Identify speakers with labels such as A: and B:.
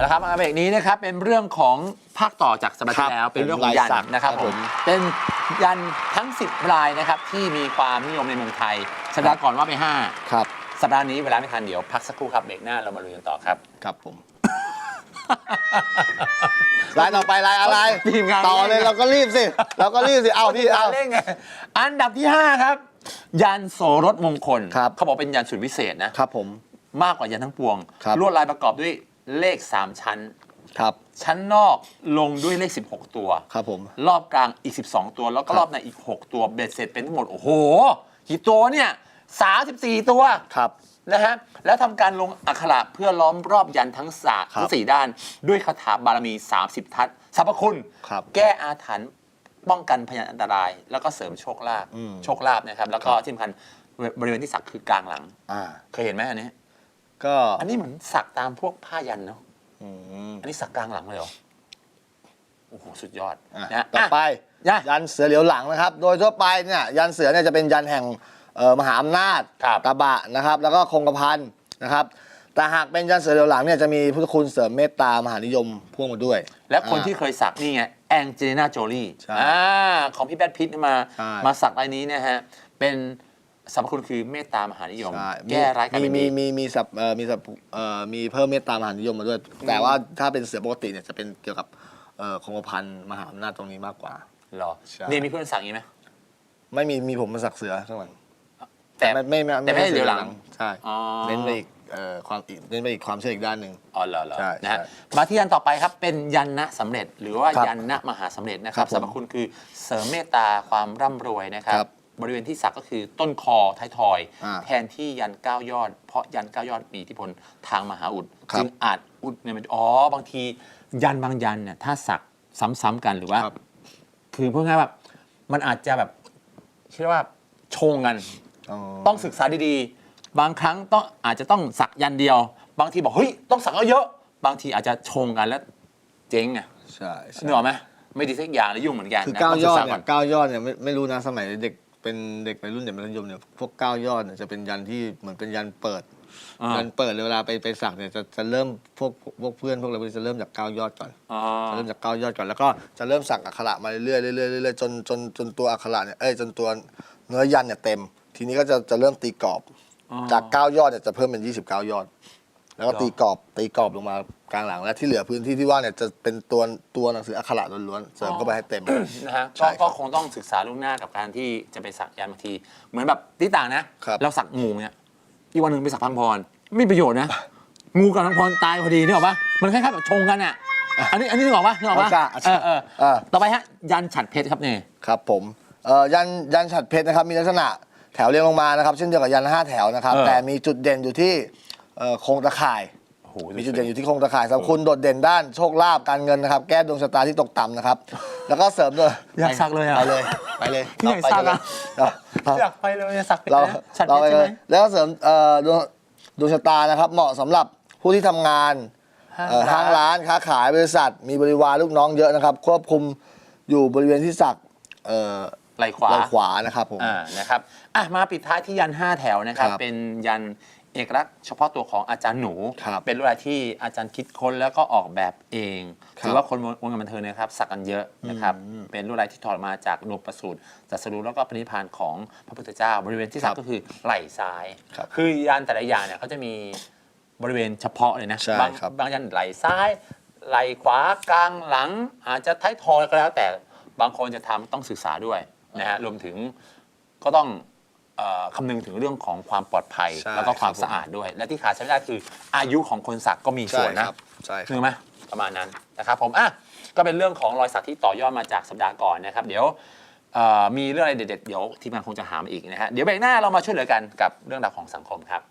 A: ละครับมาเบรกนี้นะครับเป็นเรื่องของภาคต่อจากสัปดาห์
B: ครั
A: ที่
B: บ
A: แล้ว เป็นเรื่องของ
B: ลาย
A: ยัน
B: สัก
A: นะครับ
B: ครับ
A: ผ
B: ผมม
A: เป็นยันทั้ง 10รายนะครับที่มีความนิยมในเมืองไทยสัปดาห์ก่อนว่าไป
B: ครับ
A: 5สัปดาห์นี้เวลาไม่ทันเดี๋ยวพักสักครู่ครับเบรกหน้าเรามาลุยกันต่อครับ
B: ครับผมลายต่อไปลายอะไร
A: ทีมงาน
B: ต่อเลยเราก็รีบสิเราก็รีบสิเอาพี่เอา
A: เล่นไงอันดับที่ 5 ครับ ยันโสรถมงคล
B: ครับ
A: เขาบอกเป็นยันสุดวิเศษนะครับ
B: ผม
A: มากกว่ายันทั้งปวง
B: ครับ
A: ลวดลายประกอบด้วย เลข 3 ชั้น
B: ครับชั้
A: ชั้นนอกลงด้วยเลข 16 ตัว
B: ครับผม
A: รอบกลางอีก 12 ตัว แล้วก็
B: ครับ
A: รอบในอีก 6 ตัวเบ็ดเสร็จเป็นทั้งหมด โอ้โหกี่ตัวเนี่ย 34 ตัว
B: ครับ
A: นะฮะ แล้วทำการลงอักขระเพื่อล้อมรอบยันทั้งสา
B: ครับ
A: ทั้งสี่ด้าน ด้วยคาถาบารมี 30 ทัศสรรพคุณ
B: ครับ
A: แก้อาถรรพ์ป้องกันพยานอันตราย แล้วก็เสริมโชคลาภ
B: อืม
A: โชคลาภนะครับ แล้วก็
B: ครับ
A: ที่สำคัญบริเวณที่สักคือกลางหลัง
B: อ่า
A: เคยเห็นไหมอันนี้
B: ก็
A: อันนี้เหมือนสักตามพวกผ้ายันเนาะ
B: อืม
A: อันนี้สักกลางหลังเลยเหรอโอ้โหสุดยอด
B: อะ
A: นะ
B: ต่อไป
A: อะ
B: ยันเสือเหลียวหลังนะครับ โดยทั่วไปเนี่ยยันเสือเนี่ยจะเป็นยันแห่งเอ่อมหาอำนาจ
A: ครับ
B: ตาบะนะครับ แล้วก็คงกระพันนะครับ แต่หากเป็นยันเสือเหลียวหลังเนี่ยจะมีพุทธคุณเสริมเมตตามหานิยมพ่วงมาด้วย
A: และคน
B: อ่า
A: ที่เคยสักนี่ไงแองเจลิน่าโจลี
B: ใช่
A: อ่าของพี่แบทพิทมา
B: ใช่
A: มาสักรายนี้นะฮะ เป็น สรรพคุณคือเมตตามหานิยม
B: ใช่
A: แก้ร้ายกลาย
B: มี
A: เป็น
B: มี
A: ดี
B: มีมีสับเอ่อมีสับเอ่อมีเพิ่มเมตตามหานิยมมาด้วย แต่ว่าถ้าเป็นเสือปกติเนี่ยจะเป็นเกี่ยวกับเอ่อคงกระพันมหาอำนาจตรงนี้มากกว่า
A: เหรอ
B: ใช่
A: นี่มีเพื่อนสักอย่างนี้ไหม
B: ไม่มีมีผมมาสักเสือข้างหลัง
A: แต่
B: ไม่ไม่ไม่
A: แต่ไม่ได้เหลียวหลัง
B: ใช่
A: อ๋อ
B: เน้นไปอีกเอ่อความอีกเน้นไปอีกความเชื่ออีกด้านหนึ่ง
A: อ๋อเหรอเหรอ
B: ใช่
A: นะฮะ
B: ใช่
A: มาที่ยันต่อไปครับเป็นยันนะสำเร็จหรือว่า
B: ครับ
A: ยันนะมหาสำเร็จนะครับ
B: ครับผม
A: สรรพคุณคือเสริมเมตตาความร่ำรวยนะครับ
B: ครับ
A: บริเวณที่สักก็คือต้นคอท้ายทอย
B: อ่า
A: แทนที่ยันเก้ายอด เพราะยันเก้ายอดมีอิทธิพลทางมหาอุด
B: ครับ
A: จึงอาจอุดเนี่ยมันอ๋อบางที ยันบางยันเนี่ยถ้าสักซ้ำๆกันหรือว่า
B: ครับ
A: คือพูดง่ายๆแบบมันอาจจะแบบเชื่อว่าชงกัน
B: อ๋อ
A: ต้องศึกษาดีๆ บางครั้งต้องอาจจะต้องสักยันเดียว บางทีบอกเฮ้ยต้องสักเยอะๆบางทีอาจจะชงกันแล้วเจ๊งไง
B: ใช่ใช่
A: นึกออกไหมไม่ดีสักอย่างแล้วยุ่งเหมือนกัน
B: คือ
A: นะ
B: เก้า
A: ต้อง
B: ย
A: ศึ
B: อกด
A: ษา
B: เนี่
A: ก่อยน
B: เก้ายอดเนี่ยไม่ไม่รู้นะสมัยเด็ก เป็นเด็กวัยรุ่นเด็กมัธยมเนี่ยพวกเก้ายอดเนี่ยจะเป็นยันที่เหมือนเป็นยันเปิด
A: อ่า
B: ยันเปิดเลยเวลาไปไปสักเนี่ยจะจะเริ่มพวกพวกเพื่อนพวกอะไรพวกนี้จะเริ่มจากเก้ายอดก่อน
A: อ๋อ
B: จะเริ่มจากเก้ายอดก่อนแล้วก็จะเริ่มสักอักขระมาเรื่อยๆเรื่อยๆเรื่อยๆจนจนจนตัวอักขระเนี่ยเอ้ยจนตัวเนื้อยันเนี่ยเต็ม ทีนี้ก็จะจะเริ่มตีกรอบ
A: อ๋อ
B: จากเก้ายอดเนี่ยจะเพิ่มเป็น29ยอด แล้วก็
A: เหรอ
B: ตีกรอบตีกรอบลงมากลางหลังและที่เหลือพื้นที่ที่ว่างเนี่ยจะเป็นตัวตัวหนังสืออักขระล้วนๆเสริมเข้าไปให้เต็ม
A: นะฮะ
B: ใช่
A: ก็
B: ครับ
A: ก็คงต้องศึกษาล่วงหน้ากับการที่จะไปสักยันบางที เหมือนแบบที่ต่างนะ ครับ เราสักงูเนี่ยอีกวันหนึ่งไปสักพังพรไม่มีประโยชน์นะ งูกับพังพรตายพอดีนึกออกปะมันคล้ายๆแบบชงกันอะอันนี้อันนี้นึกออกปะนึกออกปะ
B: อ่าใช่
A: เออเออ
B: อ่า
A: ต่อไปฮะยันฉัดเพชรครับเนี่ย
B: ครับผมเอ่อยันยันฉัดเพชรนะครับมีลักษณะแถวเรียงลงมานะครับ เช่นเดียวกับยันห้าแถวนะครับ
A: เออ
B: แต่มีจุดเด่นอยู่ที่ เอ่อโครงตะข่าย
A: โอ้โห
B: มีจุดเด่นอยู่ที่โครงตะข่ายสำหรับคุณโดดเด่นด้านโชคลาภการเงินนะครับ แก้ดวงชะตาที่ตกต่ำนะครับ แล้วก็เสริมด้วย
A: อยากสักเลยอะ
B: ไปเลย ไปเลย
A: พี่อยากสักอะ
B: เราไป
A: อยากไปเลยสักเพชร
B: เรา
A: นะฉัดเพ
B: เรา
A: ชร
B: ไป
A: ใช่
B: เล
A: ไหม
B: ยแล้วก็เสริมเอ่อดวงดวงชะตานะครับ เหมาะสำหรับผู้ที่ทำงาน
A: ห้าง
B: เอ่อ
A: ร้าน
B: ห้างร้านค้าขายบริษัท มีบริวารลูกน้องเยอะนะครับ ควบคุมอยู่บริเวณที่สักเอ่อ
A: ไหล่ขวา
B: ไหล่ขวานะครับผม
A: อ่านะครับอะมาปิดท้ายที่ยัน5แถวนะครับ
B: ครับ
A: เป็นยัน เอกลักษณ์เฉพาะตัวของอาจารย์หนู
B: ครับ
A: เป็นลวดลายที่อาจารย์คิดค้นแล้วก็ออกแบบเอง
B: ครับ
A: ถือว่าคนวงการบันเทิงนะครับสักกันเยอะนะครับ
B: อืม
A: เป็นลวดลายที่ถอดมาจากนวประสูตรจัสรุแล้วก็ปณิพานของพระพุทธเจ้า บริเวณที่สั
B: ค
A: ก
B: รับ
A: ก็คือไหล่ซ้าย
B: ครับ
A: คือยันแต่ละอย่างเนี่ยเขาจะมีบริเวณเฉพาะเลยนะ
B: ใช่
A: บาง
B: ครับ
A: บางยันไหล่ซ้าย ไหล่ขวากลางหลัง อาจจะท้ายทอยก็แล้วแต่บางคนจะทำต้องศึกษาด้วยนะฮะรวมถึง ก็ต้อง เอ่อคำนึงถึงเรื่องของความปลอดภัย
B: ใช่
A: แล้วก็ความ
B: ครับผม
A: สะอาดด้วย และที่ขาดใช้ไม่ได้คืออายุของคนสักก็มีส่วนนะ
B: ใช่ค
A: นึ
B: รับ
A: กไหมประมาณนั้นนะครับผมอะก็เป็นเรื่องของรอยสักที่ต่อยอดมาจากสัปดาห์ก่อนนะครับ เดี๋ยวเอ่อมีเรื่องอะไรเด็ดๆเดี๋ยวทีมงานคงจะหามาอีกนะฮะเดี๋ยวเบรกหน้าเรามาช่วยเหลือกันกับเรื่องราวของสังคมครับ